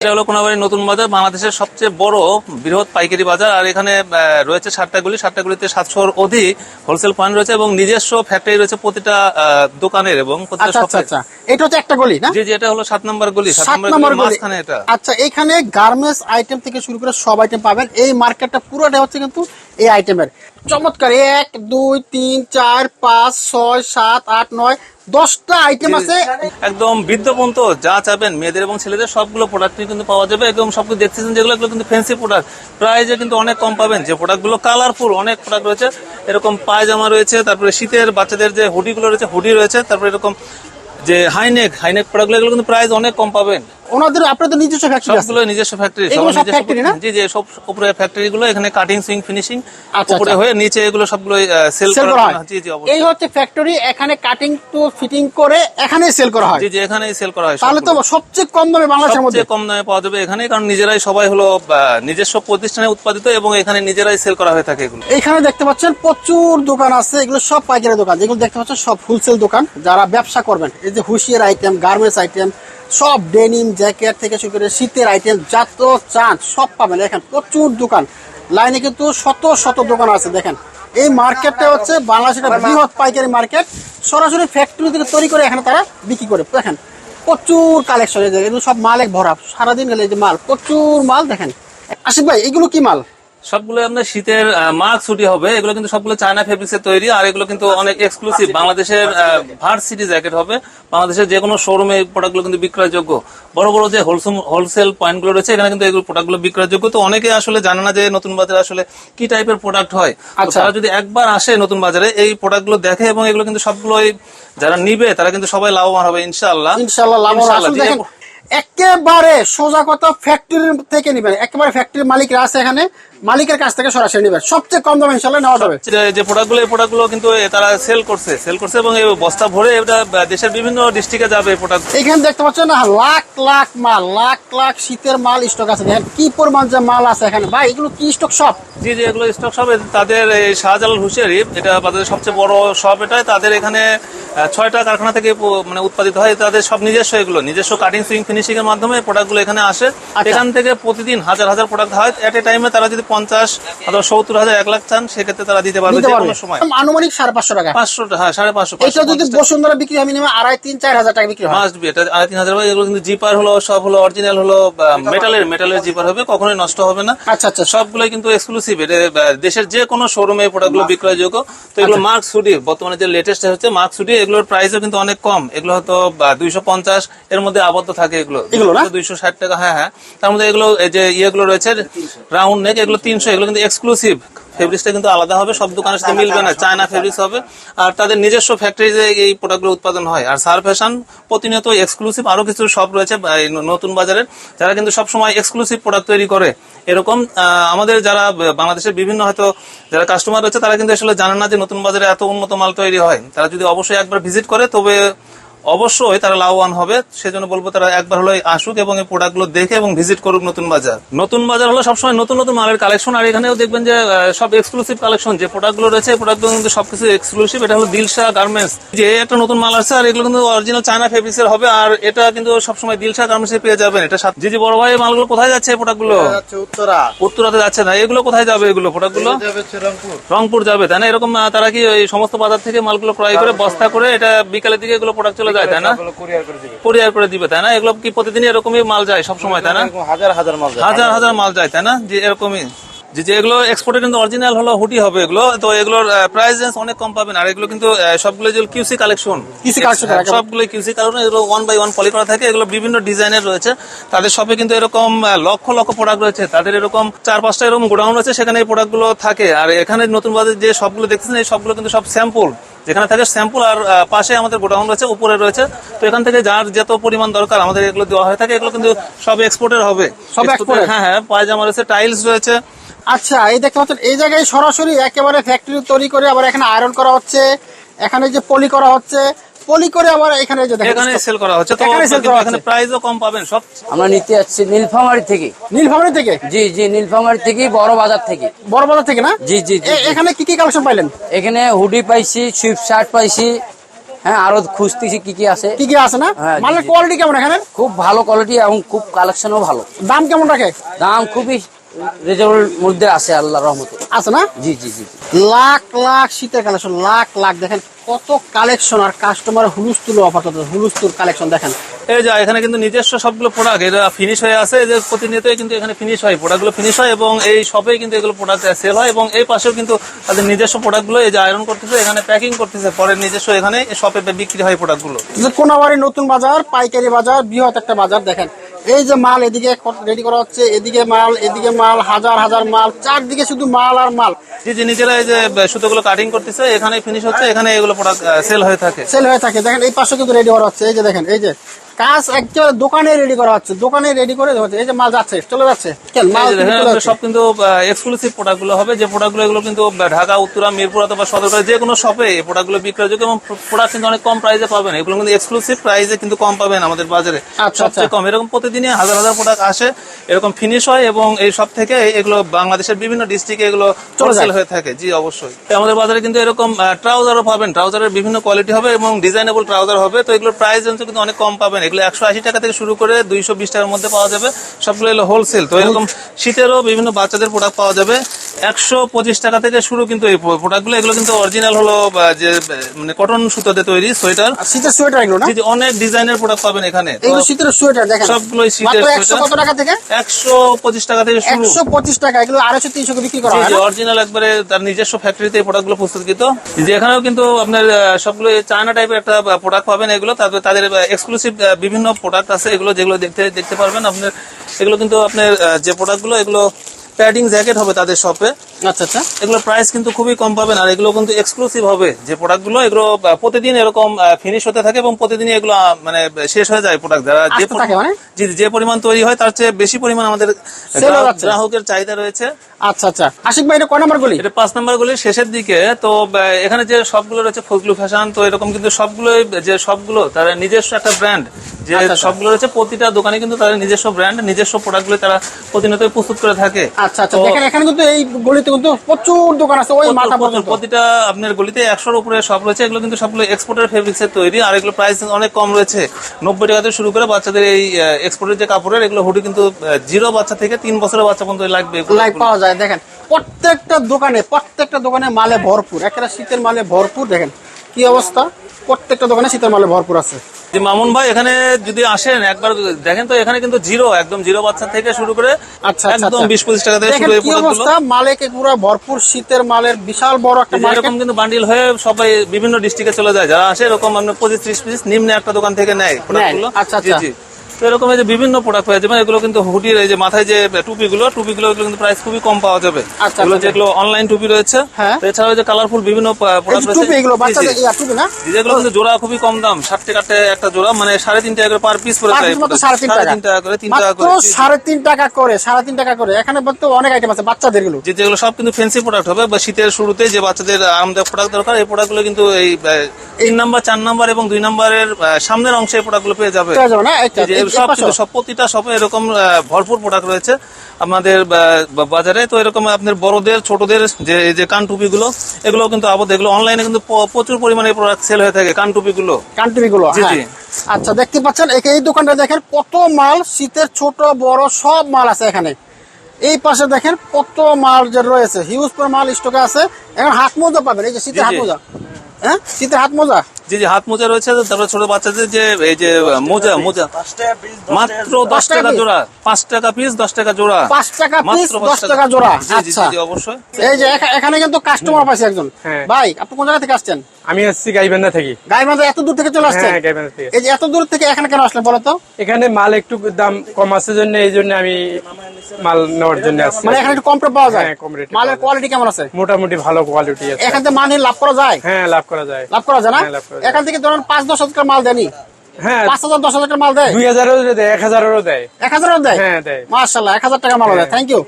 এটা হলো কোনাবাড়ি নতুন বাজার বাংলাদেশের সবচেয়ে বড় বৃহৎ পাইকারি বাজার। আর এখানে রয়েছে সাতটা গুলি সাতটা গুলিতে সাতশোর অধিক হোলসেল পয়েন্ট রয়েছে এবং নিজস্ব ফ্যাক্টরি রয়েছে প্রতিটা দোকানের এবং প্রতিটা আচ্ছা আচ্ছা। আচ্ছা। এটা হচ্ছে একটা গলি না? জি জি এটা হলো সাত নম্বর গলি সাত সাত নম্বর নম্বর গলি। মাঝখানে এটা। আচ্ছা এখানে গার্মেন্টস আইটেম থেকে শুরু করে সব আইটেম পাবেন। এই মার্কেটটা পুরোটা হচ্ছে কিন্তু এই আইটেমের চমৎকার এক দুই তিন চার পাঁচ ছয় সাত আট নয় দশটা আইটেম আছে। একদম বৃদ্ধ পর্যন্ত যা চাবেন মেয়েদের এবং ছেলেদের সবগুলো প্রোডাক্ট কিন্তু পাওয়া যাবে। একদম সবগুলো দেখতেছেন যেগুলো এগুলো কিন্তু ফ্যান্সি প্রোডাক্ট প্রাইজে কিন্তু অনেক কম পাবেন। যে প্রোডাক্টগুলো কালারফুল অনেক প্রোডাক্ট রয়েছে। এরকম পায়জামা রয়েছে তারপরে শীতের বাচ্চাদের যে হুডিগুলো রয়েছে হুডি রয়েছে তারপরে এরকম যে হাইনেক হাইনেক প্রোডাক্টগুলো এগুলো কিন্তু প্রাইস অনেক কম পাবেন। ওনাদের আপনাদের নিজস্ব ফ্যাক্টরি আছে। সবগুলো নিজস্ব ফ্যাক্টরি এগুলো সব factory না? জি জি সব উপরে ফ্যাক্টরি গুলো এখানে কাটিং সুইং ফিনিশিং আচ্ছা, উপরে আচ্ছা। হয়ে নিচে এগুলো সবগুলো সেল করা হয়। জি জি এই হচ্ছে ফ্যাক্টরি এখানে কাটিং টু ফিটিং করে এখানেই সেল করা হয়। জি জি এখানেই সেল করা হয় তাহলে তো সবচেয়ে কম দামে বাংলাদেশের মধ্যে। সবচেয়ে কম দামে পাওয়া যাবে এখানে কারণ নিজেরাই সবাই হলো নিজস্ব প্রতিষ্ঠানে উৎপাদিত এবং এখানে নিজেরাই সেল করা হয়ে থাকে এগুলো। এখানে দেখতে পাচ্ছেন প্রচুর দোকান আছে এগুলো সব পাইকারি দোকান। যেগুলো দেখতে পাচ্ছেন সব হোলসেল দোকান যারা ব্যবসা করবেন এই যে হুশিয়ার আইটেম গার্মেন্টস আইটেম সব ডেনিম জ্যাকেট থেকে শুরু করে শীতের আইটেম যত চান সব পাবেন। দেখেন প্রচুর দোকান। লাইনে কিন্তু শত শত দোকান আছে দেখেন। এই মার্কেটটা হচ্ছে বাংলাদেশের বৃহৎ পাইকারি মার্কেট সরাসরি ফ্যাক্টরি থেকে তৈরি করে এখানে তারা বিক্রি করে। দেখেন প্রচুর কালেকশন সব মালে ভরা। সারাদিন গেলে এই যে মাল প্রচুর মাল দেখেন। আশিফ ভাই এগুলো কি মাল? সবগুলো আপনার শীতের মার্ক ছুটি হবে। এগুলো কিন্তু সবগুলো চায়না ফেব্রিক্স এর তৈরি আর এগুলো কিন্তু অনেক এক্সক্লুসিভ বাংলাদেশের ভার্সিটি জ্যাকেট হবে। বাংলাদেশের যে কোনো শোরুমে এই প্রোডাক্টগুলো কিন্তু বিক্রয়যোগ্য। বড় বড় যে হোলসেল হোলসেল পয়েন্টগুলো রয়েছে এখানে কিন্তু এগুলো প্রোডাক্টগুলো বিক্রয়যোগ্য। তো অনেকে আসলে জানে না যে নতুন বাজারে আসলে কি টাইপের প্রোডাক্ট হয়। আচ্ছা। তারা যদি একবার আসে নতুন বাজারে এই প্রোডাক্টগুলো দেখে এবং এগুলো কিন্তু সবগুলোই যারা নিবে তারা কিন্তু সবাই লাভবান হবে ইনশাআল্লাহ। ইনশাআল্লাহ। দেখেন একেবারে সোজা কথা ফ্যাক্টরি থেকে নিবেন। একেবারে ফ্যাক্টরির মালিকরা আছে এখানে। মালিকের কাছ থেকে সরাসরি নিবেন। সবচেয়ে কম দামে ইনশাল্লাহ নেওয়া যাবে। যে- যে প্রোডাক্টগুলো এই প্রোডাক্টগুলো কিন্তু তারা সেল করছে। সেল করছে এবং এই বস্তা ভরে এটা দেশের বিভিন্ন ডিস্ট্রিক্টে যাবে এই প্রোডাক্ট এখানে দেখতে পাচ্ছেন না লাখ লাখ মাল লাখ লাখ শীতের মাল স্টক আছে। দেখেন কি পরিমাণ যে মাল আছে এখানে। ভাই এগুলো কি স্টক সব জি জি এগুলো স্টক শপ তাদের এই শাহজালাল হুশিয়ারি এটা বাজারের সবচেয়ে বড় শপ এটা তাদের এখানে ছয়টা কারখানা থেকে মানে উৎপাদিত হয় তাদের সব নিজস্ব এগুলো নিজস্ব কাটিং সুইং ফিনিশিং এর মাধ্যমে প্রোডাক্টগুলো এখানে আসে। আচ্ছা। এখান থেকে প্রতিদিন হাজার হাজার প্রোডাক্ট হয়। এট এ টাইমে তারা যদি পঞ্চাশ অথবা সত্তর হাজার এক লাখ চান সেক্ষেত্রে তারা দিতে পারবে যে কোনো সময়। আনুমানিক সাড়ে পাঁচশো টাকা। পাঁচশো হ্যাঁ সাড়ে পাঁচশো এটা যদি বসুন্ধরা বিক্রি হয় মিনিমাম আড়াই তিন চার হাজার টাকা বিক্রি হয়। মাস্ট বি এটা আড়াই তিন হাজার এগুলো কিন্তু জিপার হলো সব হলো অরিজিনাল হলো মেটালের মেটালের জিপার হবে কখনোই নষ্ট হবে না। আচ্ছা আচ্ছা। সবগুলোই কিন্তু এক্সক্লুসিভ এটা দেশের যে কোনো শোরুমে প্রোডাক্টগুলো বিক্রয়যোগ্য। তো এগুলো আচ্ছা। মার্ক সুডি বর্তমানে যে লেটেস্ট হচ্ছে মার্ক সুডি এগুলোর প্রাইসও কিন্তু অনেক কম। এগুলো হয়তো দুইশো পঞ্চাশ এর মধ্যে আবদ্ধ থাকে এগুলো। এগুলো না? দুইশো ষাট টাকা হ্যাঁ হ্যাঁ। তার মধ্যে এগুলো এই যে ইয়েগুলো রয়েছে রাউন্ড নেক এগুলো তিনশো এগুলো কিন্তু এক্সক্লুসিভ ফেব্রিক্সটা কিন্তু আলাদা হবে সব দোকানের সাথে মিলবে না চায়না ফেব্রিক্স হবে। আর তাদের নিজস্ব ফ্যাক্টরিতে এই প্রোডাক্টগুলো উৎপাদন হয়। আর সার ফ্যাশন প্রতিনিয়ত এক্সক্লুসিভ আরও কিছু শপ রয়েছে নতুন বাজারের যারা কিন্তু সবসময় এক্সক্লুসিভ প্রোডাক্ট তৈরি করে। এরকম আমাদের যারা বাংলাদেশের বিভিন্ন হয়তো যারা কাস্টমার রয়েছে তারা কিন্তু আসলে জানে না যে নতুন বাজারে এত উন্নত মাল তৈরি হয়। তারা যদি অবশ্যই একবার ভিজিট করে তবে অবশ্যই তারা লাভবান হবে। সেজন্য বলব তারা একবার হলো আসুক এবং এই প্রোডাক্টগুলো দেখে এবং ভিজিট করুক নতুন বাজার। নতুন বাজার হলো সবসময় নতুন নতুন মালের কালেকশন আর এখানেও দেখবেন যে সব এক্সক্লুসিভ কালেকশন যে প্রোডাক্টগুলো রয়েছে এই প্রোডাক্টগুলো কিন্তু সবকিছু এক্সক্লুসিভ এটা হলো দিলশা গার্মেন্টস যে একটা নতুন মাল আছে আর এগুলো কিন্তু অরিজিনাল চায়না ফেব্রিক্স এর হবে আর এটা কিন্তু সবসময় দিলশা গার্মেন্টস এ পেয়ে যাবেন। এটা যে জি বড় ভাই এই মালগুলো কোথায় যাচ্ছে এই প্রোডাক্টগুলো যাচ্ছে উত্তরা। উত্তরাতে যাচ্ছে না। এগুলো কোথায় যাবে এগুলো প্রোডাক্টগুলো রংপুর। যাবে তাই না? এরকম তারা কি ওই সমস্ত বাজার থেকে মালগুলো ক্রয় করে বস্তা করে এটা বিকালের দিকে এগুলো প্রোডাক্ট চলে যায় তাই না? কুরিয়ার করে দিবে। কোরিয়ার করে দিবে তাই না? এগুলো কি প্রতিদিন এরকমই মাল যায় সব সময় তাই না? হাজার হাজার মাল যায়। হাজার হাজার মাল যায় তাই না? যে এরকমই। যে যে এগুলো এক্সপোর্টের কিন্তু অরিজিনাল হলো হুটি হবে এগুলো। তো এগুলোর প্রাইস রেঞ্জ অনেক কম পাবেন। আর এগুলো কিন্তু সবগুলো যেগুলো কিউসি কালেকশন collection, একদম। সবগুলো কিউসি কালেকশন এগুলো ওয়ান বাই ওয়ান পলি করা থাকে। এগুলো বিভিন্ন ডিজাইনের রয়েছে। তাদের শপে কিন্তু এরকম লক্ষ লক্ষ প্রোডাক্ট রয়েছে। তাদের এরকম চার পাঁচটা এরকম গোডাউন রয়েছে সেখানে এই প্রোডাক্টগুলো থাকে। আর এখানে নতুন বাজারে যে সবগুলো দেখতেছেন এই সবগুলো কিন্তু সব স্যাম্পল যেখানে থাকে স্যাম্পল আর পাশে আমাদের গোডাউন রয়েছে উপরে রয়েছে। তো এখান থেকে যার যত পরিমাণ দরকার আমাদের এগুলো দেওয়া হয়ে থাকে এগুলো কিন্তু সব এক্সপোর্টের হবে। সব Export- হ্যাঁ হ্যাঁ পায়জামা রয়েছে টাইলস রয়েছে। আচ্ছা এই দেখতে পাচ্ছেন এই জায়গায় সরাসরি একেবারে ফ্যাক্টরি তৈরি করে আবার এখানে আয়রন করা হচ্ছে এখানে যে পলি করা হচ্ছে পলি করে আবার এখানে যে দেখেন এখানে সেল করা হচ্ছে তো এখানে sell করা এখানে প্রাইসও কম পাবেন সব আমরা নিতে যাচ্ছি নীলফামারি থেকে। নীলফামারী থেকে? জি জি নীলফামারি থেকে বড় বাজার থেকে। বড় বাজার থেকে না? জি জি এখানে কি কি কালেকশন পাইলেন? এখানে হুডি পাইছি সুইফট শার্ট পাইছি হ্যাঁ আরও খুঁজতেছি কি কি আছে। কি কি আছে না? হ্যাঁ, মালের কোয়ালিটি কেমন এখানে? খুব ভালো কোয়ালিটি এবং খুব কালেকশনও ভালো। দাম কেমন রাখে? দাম খুবই মধ্যে আছে আল্লাহ রহমতে। আছে না? জি জি জি লাখ লাখ শীতের কালেকশন লাখ লাখ। দেখেন কত কালেকশন আর কাস্টমার হুলুস্তুল অফার হুলুস্তুল কালেকশন দেখেন। এই যে এখানে কিন্তু নিজস্ব সবগুলো প্রোডাক্ট এটা ফিনিশ হয়ে আছে। এদের প্রতিনিয়তই কিন্তু এখানে ফিনিশ হয় প্রোডাক্টগুলো ফিনিশ হয় এবং এই শপে কিন্তু এগুলো প্রোডাক্ট সেল হয় এবং এই পাশেও কিন্তু তাদের নিজস্ব প্রোডাক্টগুলো এই যে আয়রন করতেছে এখানে প্যাকিং করতেছে। পরে নিজস্ব এখানে শপে বিক্রি হয় প্রোডাক্টগুলো যে কোনাবাড়ি নতুন বাজার পাইকারি বাজার বৃহৎ একটা বাজার দেখেন। এই যে মাল এদিকে রেডি করা হচ্ছে এদিকে মাল এদিকে মাল হাজার হাজার মাল চারদিকে শুধু মাল আর মাল। জি জি নিজেরা এই যে সুতো গুলো কাটিং করতেছে এখানে ফিনিশ হচ্ছে এখানে এগুলো প্রোডাক্ট সেল হয়ে থাকে। সেল হয়ে থাকে। দেখেন এই পাশে কিন্তু রেডি করা হচ্ছে এই যে দেখেন এই যে কাজ একেবারে দোকানে রেডি করা হচ্ছে দোকানে রেডি করে হচ্ছে এই যে মাল যাচ্ছে চলে যাচ্ছে। সব কিন্তু এক্সক্লুসিভ প্রোডাক্টগুলো হবে যে প্রোডাক্টগুলো এগুলো কিন্তু ঢাকা উত্তরা মিরপুর অথবা সদরকার যে কোনো শপে এই প্রোডাক্টগুলো বিক্রয়যোগ্য এবং প্রোডাক্ট কিন্তু অনেক কম প্রাইসে পাবেন। এগুলো কিন্তু এক্সক্লুসিভ প্রাইসে কিন্তু কম পাবেন আমাদের বাজারে। আচ্ছা, সবচেয়ে আচ্ছা। কম। এরকম প্রতিদিনই হাজার হাজার প্রোডাক্ট আসে এরকম ফিনিশ হয় এবং এই সব থেকে এগুলো বাংলাদেশের বিভিন্ন ডিস্ট্রিক্টে এগুলো চলে যায়। সেল হয়ে থাকে। জি অবশ্যই। আমাদের বাজারে কিন্তু এরকম ট্রাউজারও পাবেন। ট্রাউজারের বিভিন্ন কোয়ালিটি হবে এবং ডিজাইনেবল ট্রাউজার হবে। তো এগুলোর প্রাইস কিন্তু অনেক কম পাবেন। এগুলো একশো আশি টাকা থেকে শুরু করে দুইশো বিশ টাকার মধ্যে পাওয়া যাবে। সবগুলো এলো হোলসেল তো এরকম শীতেরও বিভিন্ন বাচ্চাদের প্রোডাক্ট পাওয়া যাবে। একশো পঁচিশ টাকা থেকে শুরু কিন্তু এই প্রোডাক্টগুলো এগুলো কিন্তু অরিজিনাল হলো যে মানে কটন সুতোতে তৈরি সোয়েটার শীতের সোয়েটার এগুলো না? অনেক ডিজাইনের প্রোডাক্ট পাবেন এখানে। এগুলো শীতের সোয়েটার দেখেন। সবগুলোই শীতের সোয়েটার। কত টাকা থেকে? একশো পঁচিশ টাকা থেকে শুরু। একশো পঁচিশ টাকা এগুলো বিক্রি করা হয় অরিজিনাল একবারে তার নিজস্ব ফ্যাক্টরিতে এই প্রোডাক্টগুলো প্রস্তুতকৃত। যে এখানেও কিন্তু আপনার সবগুলো চায়না টাইপের একটা প্রোডাক্ট পাবেন এগুলো। তারপরে তাদের এক্সক্লুসিভ বিভিন্ন প্রোডাক্ট আছে এগুলো যেগুলো দেখতে দেখতে পারবেন। আপনার এগুলো কিন্তু আপনার যে প্রোডাক্টগুলো এগুলো প্যাডিং জ্যাকেট হবে তাদের শপে আচ্ছা আচ্ছা। এগুলো প্রাইস কিন্তু খুবই কম পাবেন আর এগুলো কিন্তু এক্সক্লুসিভ হবে। যে প্রোডাক্টগুলো এগুলো প্রতিদিন এরকম ফিনিশ হতে থাকে এবং প্রতিদিনই এগুলো মানে শেষ হয়ে যায় প্রোডাক্ট যারা যে মানে? জি যে পরিমাণ তৈরি হয় তার চেয়ে বেশি পরিমাণ আমাদের। গ্রাহকের চাহিদা রয়েছে। আচ্ছা আচ্ছা। আশিক ভাই এটা কয় নাম্বার গলি? এটা পাঁচ নাম্বার গুলির শেষের দিকে। তো এখানে যে সবগুলো রয়েছে ফজলু ফ্যাশন তো এরকম কিন্তু সবগুলো যে সবগুলো তার নিজস্ব একটা ব্র্যান্ড যে আচ্ছা, আচ্ছা। সবগুলো রয়েছে প্রতিটা দোকানে কিন্তু তাদের নিজস্ব ব্র্যান্ড নিজস্ব প্রোডাক্টগুলো তারা প্রতিনিয়ত প্রস্তুত করে থাকে। আচ্ছা আচ্ছা। দেখেন এখানে কিন্তু এই গলিতে কিন্তু প্রচুর দোকান আছে ওই মাথা পর্যন্ত প্রতিটা আপনার গলিতে একশোর উপরে সব রয়েছে এগুলো কিন্তু সবগুলো এক্সপোর্টের ফেব্রিক্স এর তৈরি আর এগুলো প্রাইস অনেক কম রয়েছে। নব্বই টাকা থেকে শুরু করে বাচ্চাদের এই এক্সপোর্টের যে কাপড়ের এগুলো হুডি কিন্তু জিরো বাচ্চা থেকে তিন বছরের বাচ্চা পর্যন্ত লাগবে লাইক পাওয়া যায়। দেখেন প্রত্যেকটা দোকানে প্রত্যেকটা দোকানে মালে ভরপুর একটা শীতের মালে ভরপুর। দেখেন কি অবস্থা? প্রত্যেকটা দোকানে শীতের মালে ভরপুর আছে। যে মামুন ভাই এখানে যদি আসেন একবার দেখেন তো এখানে কিন্তু জিরো একদম জিরো বাচ্চা থেকে শুরু করে আচ্ছা আচ্ছা, একদম আচ্ছা। বিশ পঁচিশ টাকা থেকে শুরু কি অবস্থা? মালেকে পুরো ভরপুর শীতের মালের বিশাল বড় একটা এরকম কিন্তু বান্ডিল হয়ে সবাই বিভিন্ন ডিস্ট্রিক্টে চলে যায়। যারা আসে এরকম আপনার পঁচিশ ত্রিশ পিস নিম্নে একটা দোকান থেকে নেয় আচ্ছা, আচ্ছা। তো এরকম এই যে বিভিন্ন প্রোডাক্ট পাওয়া যাবে এগুলো কিন্তু হুডির এই যে মাথায় যে টুপিগুলো টুপিগুলো এগুলো কিন্তু প্রাইস খুবই কম পাওয়া যাবে। আচ্ছা, এগুলো আচ্ছা। যেগুলো অনলাইন টুপি রয়েছে হ্যাঁ। এছাড়াও যে কালারফুল বিভিন্ন প্রোডাক্ট যে এগুলো বাচ্চাদের টুপি না? যেগুলো কিন্তু জোড়া খুবই কম দাম ষাট টাকাতে একটা জোড়া মানে সাড়ে তিন টাকা করে পার পিস মাত্র সাড়ে তিন টাকা। করে তিন টাকা করে। সাড়ে তিন টাকা করে সাড়ে তিন টাকা করে। এখানে বলতে অনেক আইটেম আছে বাচ্চাদেরগুলো যেগুলো সব কিন্তু ফেন্সি প্রোডাক্ট হবে বা শীতের শুরুতে যে বাচ্চাদের আরামদায়ক প্রোডাক্ট দরকার এই প্রোডাক্টগুলো কিন্তু এই তিন নাম্বার চার নাম্বার এবং দুই নাম্বারের সামনের অংশে এই প্রোডাক্টগুলো পেয়ে যাবে। পেয়ে যাবে না? সব সব প্রতিটা শপে এরকম ভরপুর প্রোডাক্ট রয়েছে। আমাদের বাজারে তো এরকম আপনার বড়দের ছোটদের যে এই যে কান টুপিগুলো এগুলো কিন্তু আবার এগুলো অনলাইনে কিন্তু প্রচুর পরিমাণে প্রোডাক্ট সেল হয়ে থাকে কান টুপিগুলো কান্ট্রি গুলো জি, হ্যাঁ। জি। আচ্ছা দেখতে পাচ্ছেন এই দোকানটা দেখেন কত মাল শীতের ছোট বড় সব মাল আছে এখানে। এই পাশে দেখেন কত মাল যে রয়েছে হিউজ পর মাল স্টকে আছে। এখন হাত মোজা পাবেন এই যে শীতের হাত মোজা। হ্যাঁ? শীতের হাত মোজা? জি জি হাত মোজা রয়েছে তারপরে ছোট বাচ্চাদের যে এই যে মোজা মোজা। মাত্র দশ টাকা জোড়া পাঁচ টাকা পিস দশ টাকা জোড়া। পাঁচ টাকা পিস দশ টাকা জোড়া? আচ্ছা। অবশ্যই। এই যে এখানে কিন্তু কাস্টমার পাইছে একজন। হ্যাঁ। ভাই আপনি কোন জায়গা থেকে আসছেন? আমি আসছি গাইবান্ধা থেকে। গাইবান্ধা এত দূর থেকে চলে আসছেন? হ্যাঁ থেকে। এই যে এত দূর থেকে এখানে কেন আসলেন বলো তো? এখানে মাল একটু দাম কম আছে জন্য এই জন্য আমি মাল নেওয়ার জন্য আসছি মানে এখানে একটু কম পাওয়া যায়? হ্যাঁ, কম রেট মালের কোয়ালিটি কেমন আছে? মোটামুটি ভালো কোয়ালিটি আছে। এখান থেকে মানে লাভ করা যায়? হ্যাঁ লাভ করা যায়। লাভ করা যায় না? হ্যাঁ। এখান থেকে ধরুন পাঁচ দশ হাজার মাল দেয়নি। হ্যাঁ পাঁচ হাজার দশ হাজার মাল দেয়? দুই হাজারও দেয় এক হাজারও দেয়। এক হাজারও দেয়? হ্যাঁ দেয়। মার্শাল্লাহ এক হাজার টাকা মাল দেয়। Thank you